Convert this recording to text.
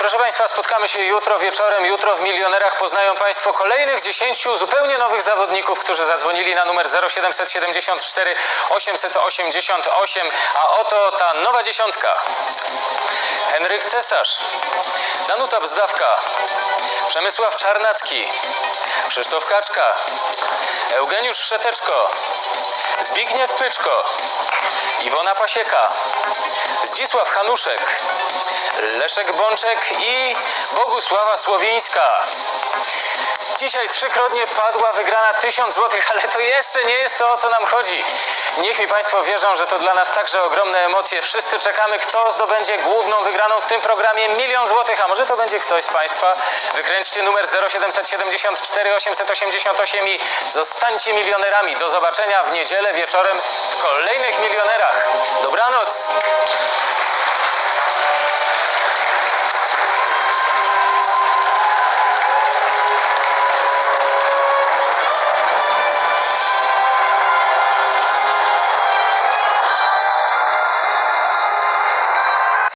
Proszę Państwa, spotkamy się jutro wieczorem. Jutro w Milionerach poznają Państwo kolejnych 10 zupełnie nowych zawodników, którzy zadzwonili na numer 0774 888. A oto ta nowa dziesiątka. Henryk Cesarz, Danuta Bzdawka, Przemysław Czarnacki, Krzysztof Kaczka, Eugeniusz Wszeteczko, Zbigniew Pyczko, Iwona Pasieka, Zdzisław Hanuszek, Leszek Bączek i Bogusława Słowińska. Dzisiaj trzykrotnie padła wygrana 1000 zł, ale to jeszcze nie jest to, o co nam chodzi. Niech mi Państwo wierzą, że to dla nas także ogromne emocje. Wszyscy czekamy, kto zdobędzie główną wygraną w tym programie milion złotych, a może to będzie ktoś z Państwa. Wykręćcie numer 0774 888 i zostańcie milionerami. Do zobaczenia w niedzielę wieczorem w kolejnych milionerach. Dobranoc!